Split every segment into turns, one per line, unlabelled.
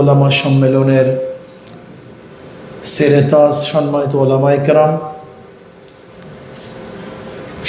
ওলামা সম্মেলনের সেরেতাজ সম্মানিত ওলামা একরাম,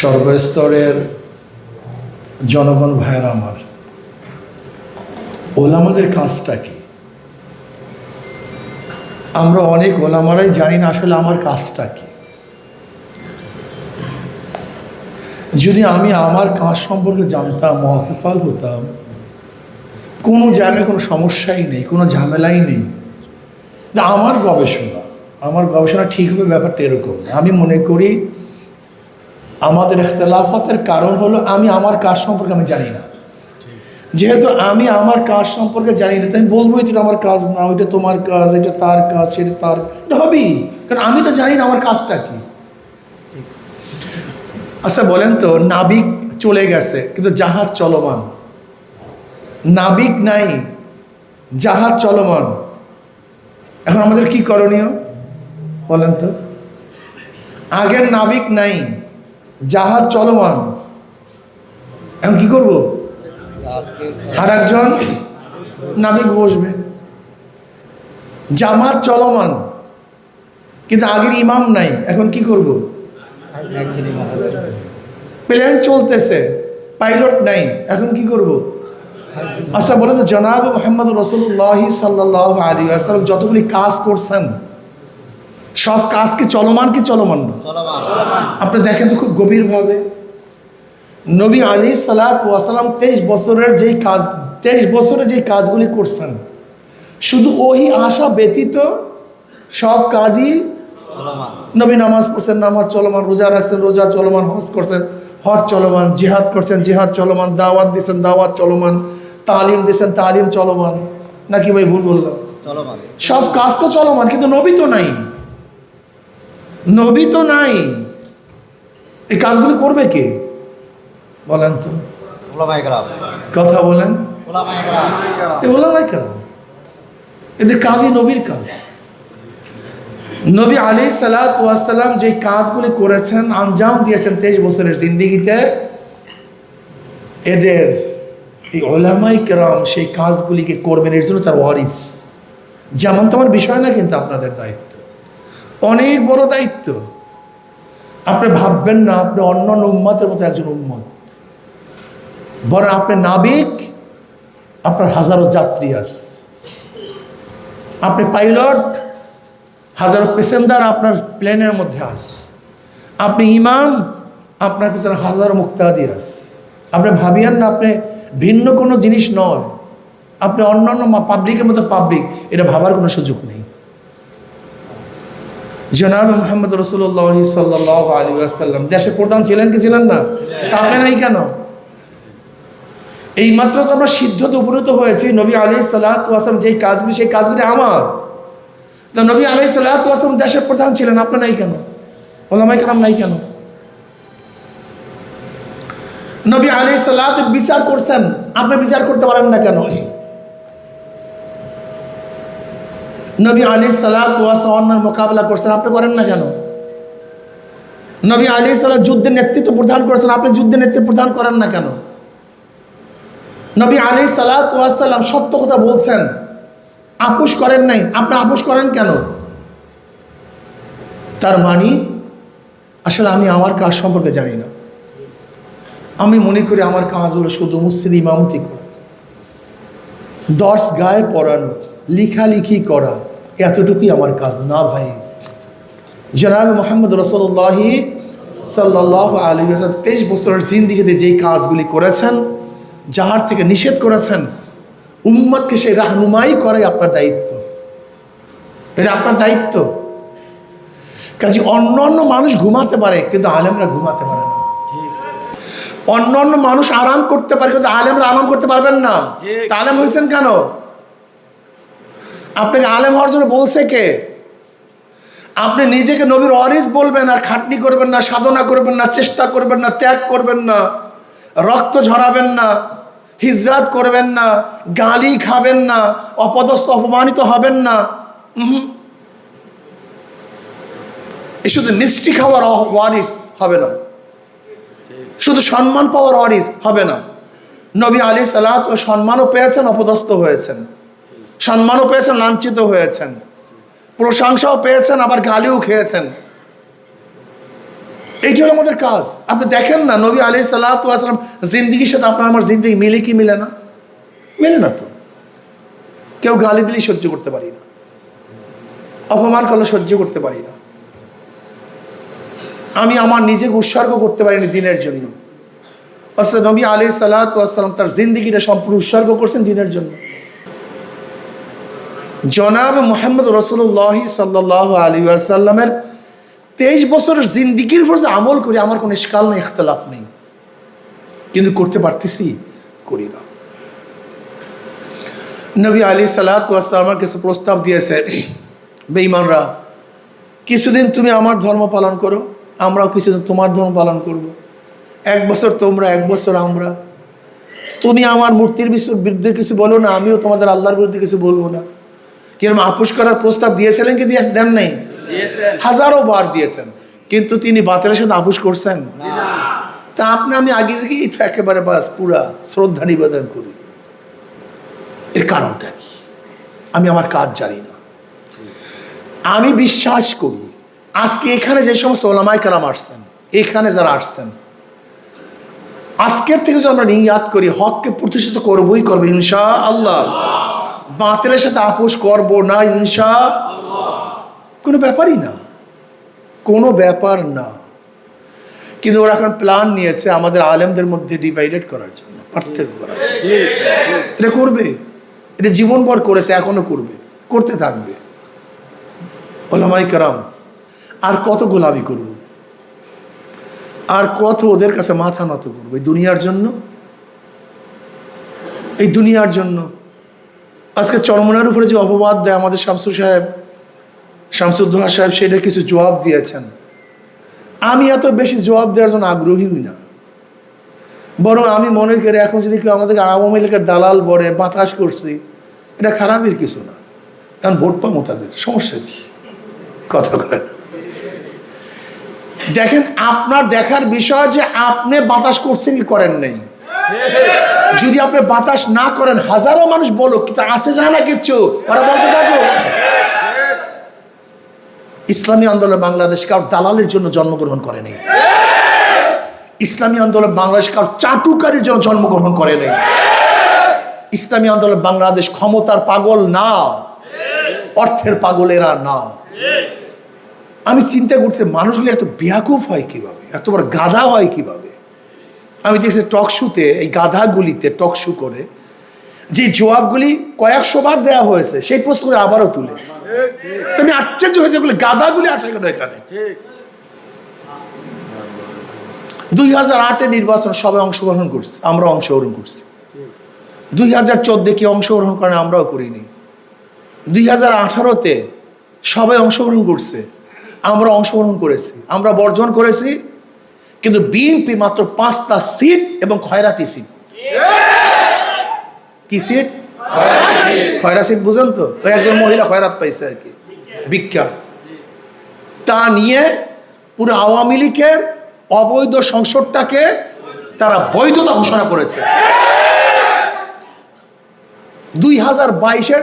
সর্বস্তরের জনগণ ভাইয়েরা আমার, ওলামাদের কাজটা কি? আমরা অনেক ওলামারাই জানি না আসলে আমার কাজটা কি। যদি আমি আমার কাজ সম্পর্কে জানতাম মহফাল হতাম কোনো জায়গায় কোনো সমস্যাই নেই, কোনো ঝামেলাই নেই। না, আমার গবেষণা আমার গবেষণা ঠিক হবে ব্যাপারটা এরকম আমি মনে করি আমাদের ইখতলাফাতের কারণ হলো আমি আমার কাজ সম্পর্কে আমি জানি না। যেহেতু আমি আমার কাজ সম্পর্কে জানি না, তাই আমি বলব এটা আমার কাজ না, ওইটা তোমার কাজ, এটা তার কাজ, সেটা তার, এটা হবেই। কারণ আমি তো জানি না আমার কাজটা কি। আচ্ছা বলেন তো, নাবিক চলে গেছে, কিন্তু জাহাজ চলমান। নাবিক নাই, জাহাজ চলমান। এখন আমাদের কি করণীয়? বলেন তো। আগের নাবিক নাই, জাহাজ চলমান। এখন কি করব? আর একজন নাবিক বসবে। জামাত চলমান, কিন্তু আগের ইমাম নাই, এখন কি করব? প্লেন চলতেছে, পাইলট নাই, এখন কি করব? আচ্ছা বলেন জনাব মোহাম্মদ রসুল্লাহ সাল্লাহ আলী আসসালাম যতগুলি কাজ করছেন সব কাজ কি চলমান কি চলমান না? আপনি দেখেন তো খুব গভীরভাবে। নবী আলী সালাত ওয়াসালাম তেইশ বছরের যেই কাজ তেইশ বছরে যেই কাজগুলি করছেন শুধু ওই আশা ব্যতীত সব কাজই নবী নামাজ পড়ছেন নামাজ চলমান রোজা রাখছেন রোজা চলমান হজ করছেন হজ চলমান জিহাদ করছেন জিহাদ চলমান দাওয়াত দিছেন দাওয়াত চলমান তালিম দিছেন তালিম চলমান। নাকি ভাই ভুল বললাম? সব কাজ তো চলমান কিন্তু নবী তো নাই। নবী তো নাই। এই কাজগুলি করবে কে? বলেন তো। কথা বলেন। এদের কাজই নবীর কাজ। নবী আলী সালাতাম যে কাজগুলি করেছেন আঞ্জাম দিয়েছেন তেইশ বছরের জিন্দিগিতে এদের এই ওলামাই কেরাম সেই কাজগুলিকে করবেন, এর জন্য তার ওয়ারিস। যেমন তোমার বিষয় না কিন্তু আপনাদের দায়িত্ব। অনেক বড় দায়িত্ব। আপনি ভাববেন না, আপনি অন্য অন্য উম্মাতের মতো একজন উম্মত। বরং আপনি নাবিক, আপনার হাজারো যাত্রী আস আপনি পাইলট, হাজারো প্যাসেঞ্জার আপনার প্লেনের মধ্যে আস আপনি ইমাম, আপনার পিছনে হাজারো মুক্তাদি আস আপনি ভাবিয়েন না, আপনি ভিন্ন কোনো জিনিস নয়। আপনি অন্য অন্য পাবলিকের মতো পাবলিক এটা ভাবার কোনো সুযোগ নেই। জনাব মোহাম্মদ রসুল্লাহ সাল্লাহ আলী আসাল্লাম দেশের প্রধান ছিলেন কি ছিলেন না? তা আপনি নাই কেন? এই মাত্র তো আমরা সিদ্ধতে উপনীত হয়েছি নবী আলি সাল্লাহাম যেই কাজগুলি সেই কাজগুলি আমার। তা নবী আলি সাল্লাহাম দেশের প্রধান ছিলেন আপনার নাই কেন? ওলামাই কালাম নাই কেন? নবী আলি সাল্লাহ বিচার করছেন। আপনি বিচার করতে পারেন না কেন? নবী আলী সাল্লাহ অন্যার মোকাবেলা করছেন, আপনি করেন না কেন? নবী আলী সাল্লাহ যুদ্ধের নেতৃত্ব প্রদান করেছেন, আপনি যুদ্ধের নেতৃত্ব প্রদান করেন না কেন? নবী আলী সালাতাম সত্য কথা বলছেন। আপুস করেন নাই, আপনি আপুস করেন কেন? তার মানে আসলে আমি আমার কাজ সম্পর্কে জানি না। আমি মনে করি আমার কাজ হলো শুধু মুসিদ ইমামতি করা। দর্শ গায়ে পড়ানো লিখালিখি করা, এতটুকুই আমার কাজ না ভাই। জনাব মোহাম্মদ রসল্লাহি সাল্লাহ আলী তেইশ বছরের জিন্দিগিতে যেই কাজগুলি করেছেন, যাহার থেকে নিষেধ করেছেন, উম্মতকে সেই রাহনুমাই করে আপনার দায়িত্ব। এটা আপনার দায়িত্ব। কাজে অন্য অন্য মানুষ ঘুমাতে পারে, কিন্তু আলেমরা ঘুমাতে পারে অন্য অন্য মানুষ আরাম করতে পারে কিন্তু আলেমরা আরাম করতে পারবেন না। তা আলেম হয়েছেন কেন? আপনাকে আলেম হওয়ার জন্য বলছে কে? আপনি নিজেকে নবীর অরিস বলবেন আর খাটনি করবেন না সাধনা করবেন না চেষ্টা করবেন না ত্যাগ করবেন না রক্ত ঝরাবেন না হিজরাত করবেন না গালি খাবেন না অপদস্থ অপমানিত হবেন না। এ শুধু মিষ্টি খাওয়ার ওয়ারিস হবে না। শুধু সম্মান পাওয়ার ওয়ারিস হবে না। নবী আলী সালাত ও সম্মানও পেয়েছেন, অপদস্থ হয়েছেন। সম্মানও পেয়েছেন, লাঞ্ছিত হয়েছেন। প্রশংসাও পেয়েছেন, আবার গালিও খেয়েছেন। এইটা হলো আমাদের কাজ। আপনি দেখেন না, নবী আলি সাল্লাম জিন্দিগির সাথে আপনার আমার জিন্দিগি মিলে কি মিলে না? মেলে না তো। কেউ গালি দিলেই সহ্য করতে পারি না। অপমান করলে সহ্য করতে পারি না। আমি আমার নিজেকে উৎসর্গ করতে পারিনি দিনের জন্য। অথচ নবী আলি সাল্লাম তার জিন্দিগিটা সম্পূর্ণ উৎসর্গ করছেন দিনের জন্য। জনাব মোহাম্মদ রসুল্লাহ সাল্লাহ আলী আসাল্লামের তেইশ বছরের জিন্দিগির উপর আমল করি, আমার কোনো ইস্কাল নেই, ইখতলাফ নেই। কিন্তু করতে পারতেছি, করি না। নবী আলী সাল্লাহামের কাছে প্রস্তাব দিয়েছে। বেঈমানরা, কিছুদিন তুমি আমার ধর্ম পালন করো আমরাও কিছুদিন তোমার ধর্ম পালন করব। এক বছর তোমরা এক বছর আমরা। তুমি আমার মূর্তির বিরুদ্ধে কিছু বলো না আমিও তোমাদের আল্লাহর বিরুদ্ধে কিছু বলব না। কিরম আপোষ করার প্রস্তাব দিয়েছিলেন কি দিয়ে দেন নাই? হাজারো বার দিয়েছেন। কিন্তু তিনি বাতিলের সাথে আপোষ করছেন? তা আপনি আমি আগে থেকেই তো একেবারে বাস পুরা শ্রদ্ধা নিবেদন করি। এর কারণটা কি? আমি আমার কাজ জানি না। আমি বিশ্বাস করি আজকে এখানে যে সমস্ত ওলামাই কালাম আসছেন এখানে যারা আসছেন আজকের থেকে যদি আমরা নিয়াত করি হককে প্রতিষ্ঠিত করবই করব ইনশা আল্লাহ বাতিলের সাথে আপোষ করব না ইনশা। কোনো ব্যাপারই না। কোনো ব্যাপার না। কিন্তু ওরা এখন প্ল্যান নিয়েছে আমাদের আলেমদের মধ্যে ডিভাইডেড করার জন্য পার্থক্য করার এটা করবে। এটা জীবনভর করেছে এখনও করবে। করতে থাকবে। ওলামাই কারাম আর কত গোলামি করব? আর কত ওদের কাছে মাথা নত করব? এই দুনিয়ার জন্য? এই দুনিয়ার জন্য? আজকে চরমনার উপরে যে অপবাদ দেয় আমাদের শামসু সাহেব শামসুদ্দোহা সাহেব, সেটা কিছু জবাব দিয়েছেন। আমি এত বেশি জবাব দেওয়ার জন্য আগ্রহী না। বরং আমি মনে করি এখন যদি কেউ আমাদের আওয়ামী লীগের দালাল বলে, বাতাস করছি, এটা খারাপের কিছু না। কারণ ভোট পাবো তাদের, সমস্যা কি? কথা করেন দেখেন, আপনার দেখার বিষয় যে আপনি বাতাস করছেন কি করেন নাই? যদি আপনি বাতাস না করেন, হাজারো মানুষ বলো কিন্তু আসে যায় না কিচ্ছু? ওরা বলতে থাকো ইসলামী আন্দোলন বাংলাদেশ কার দালালের জন্য জন্মগ্রহণ করে নেই। ইসলামী আন্দোলন বাংলাদেশ কার চাটুকারীর জন্য জন্মগ্রহণ করে নেই। ইসলামী আন্দোলন বাংলাদেশ ক্ষমতার পাগল না। অর্থের পাগলেরা না। আমি চিন্তা করছি, মানুষগুলো এত বেয়াকুফ হয় কীভাবে? এত বড় গাধা হয় কীভাবে? আমি দেখছি টক শুতে এই গাধাগুলিতে টক শু করে, যে জবাবগুলি কয়েকশো বার দেওয়া হয়েছে, সেই প্রশ্নগুলো আবারও তুলে। আমি আশ্চর্য হয়েছে, এগুলো গাধাগুলি আছে কেন এখানে? দুই হাজার আটে নির্বাচন সবাই অংশগ্রহণ করছে আমরা অংশগ্রহণ করছি। দুই হাজার চোদ্দে কি অংশগ্রহণ করেন আমরাও করিনি। দুই হাজার আঠারোতে সবাই অংশগ্রহণ করছে। আমরা অংশগ্রহণ করেছি, আমরা বর্জন করেছি, কিন্তু বিএনপি মাত্র পাঁচটা সিট এবং খয়রাতি সিট। কি সিট? খয়রা সিট, বুঝেন তো? ওই একজন মহিলা খয়রাত পাইছে আর কি, বিখ্যাত। তা নিয়ে পুরো আওয়ামী লীগের অবৈধ সংসদটাকে তারা বৈধতা ঘোষণা করেছে। দুই হাজার বাইশের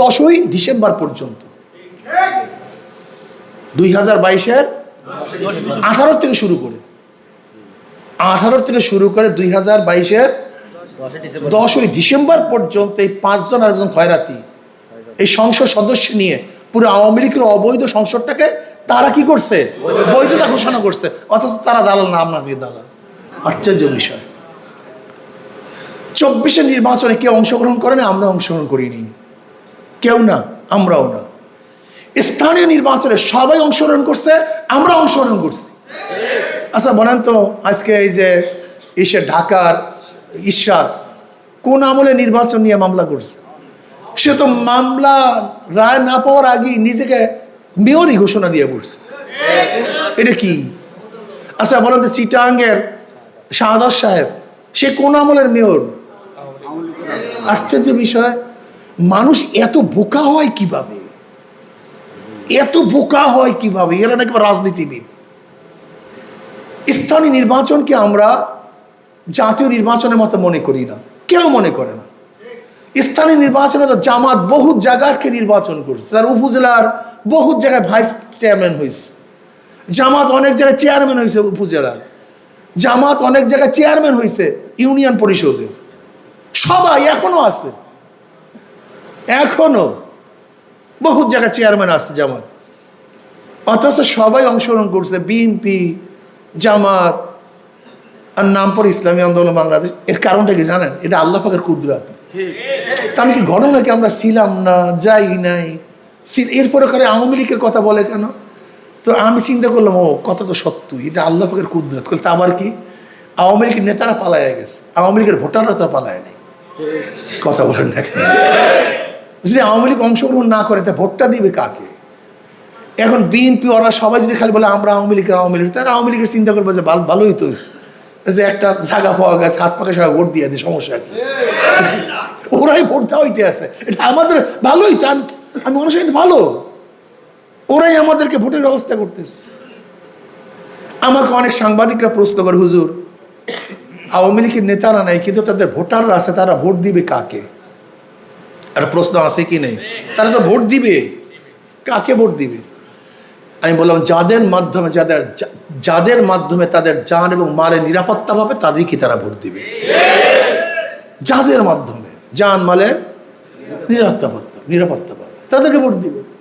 দশই ডিসেম্বর পর্যন্ত। দুই হাজার বাইশের আঠারো থেকে শুরু করে। আঠারো থেকে শুরু করে দুই হাজার বাইশের
দশই ডিসেম্বর
পর্যন্ত এই পাঁচজন আর একজন খয়রাতি। এই সংসদ সদস্য নিয়ে পুরো আওয়ামী লীগের অবৈধ সংসদটাকে তারা কি করছে? বৈধতা ঘোষণা করছে। অথচ তারা দালাল না নিয়ে দালাল। আশ্চর্য বিষয়। চব্বিশে নির্বাচনে কেউ অংশগ্রহণ করে না আমরা অংশগ্রহণ করিনি। কেউ না, আমরাও না। স্থানীয় নির্বাচনে সবাই অংশগ্রহণ করছে, আমরা অংশগ্রহণ করছি। আচ্ছা বলেন তো, আজকে এই যে এসে ঢাকার ঈশ্বর কোন আমলে নির্বাচন নিয়ে মামলা করছে? সে তো মামলা রায় না পাওয়ার আগেই নিজেকে মেয়রই ঘোষণা দিয়ে বসছে এটা কি? আচ্ছা বলেন তো, চিটাঙ্গের শাহাদার সাহেব, সে কোন আমলের মেয়র? আশ্চর্য বিষয়, মানুষ এত বোকা হয় কীভাবে? এত বোকা হয় কীভাবে? এরা নাকি রাজনীতিবিদ। স্থানীয় নির্বাচনকে আমরা জাতীয় নির্বাচনের মতো মনে করি না। কেউ মনে করে না। স্থানীয় নির্বাচনে জামাত বহু জায়গাকে নির্বাচন করছে। তার উপজেলার বহু জায়গায় ভাইস চেয়ারম্যান হয়েছে। জামাত অনেক জায়গায় চেয়ারম্যান হয়েছে উপজেলার। জামাত অনেক জায়গায় চেয়ারম্যান হয়েছে ইউনিয়ন পরিষদে সবাই এখনও আছে। এখনও। বহু জায়গায় চেয়ারম্যান আছে জামাত। অথচ সবাই অংশগ্রহণ করছে বিএনপি জামাত, আর নাম পর ইসলামী আন্দোলন বাংলাদেশ। এর কারণটা কি জানেন? এটা আল্লাহ পাকের কুদরাত। আমি কি ঘটনাকে আমরা ছিলাম না, যাই নাই? এরপরে করে আওয়ামী লীগের কথা বলে কেন? তো আমি চিন্তা করলাম, ও, কথা তো সত্য, এটা আল্লাহ পাকের কুদরত। তা আবার কি? আওয়ামী লীগের নেতারা পালায় গেছে। আওয়ামী লীগের ভোটাররা তো পালায় নেই। কথা বলেন না যদি আওয়ামী লীগ অংশগ্রহণ না করে, তা ভোটটা দিবে কাকে? এখন বিএনপি, ওরা সবাই যদি খালি বলে, আমরা আওয়ামী লীগের আওয়ামী লীগ তারা আওয়ামী লীগের চিন্তা করবে যে ভালো- ভালোই তো যে একটা জায়গা পাওয়া গেছে, হাত পাকে সবাই ভোট দিয়ে দেয়, সমস্যা কি? ওরাই ভোট দেওয়া হইতে আছে। এটা আমাদের ভালোই তো, আমি আমি হয় ভালো। ওরাই আমাদেরকে ভোটের ব্যবস্থা করতেছে। আমাকে অনেক সাংবাদিকরা প্রশ্ন করে, হুজুর, আওয়ামী লীগের নেতারা নাই, কিন্তু তাদের ভোটাররা আছে, তারা ভোট দিবে কাকে? একটা প্রশ্ন আছে কি নেই? তারা তো ভোট দিবে। কাকে ভোট দিবে? আমি বললাম, যাদের মাধ্যমে, যাদের যাদের মাধ্যমে তাদের যান এবং মালের নিরাপত্তা পাবে তাদেরকে তারা ভোট দিবে? যাদের মাধ্যমে যান, মালের নিরাপত্তা নিরাপত্তা পাবে তাদেরকে ভোট দিবে।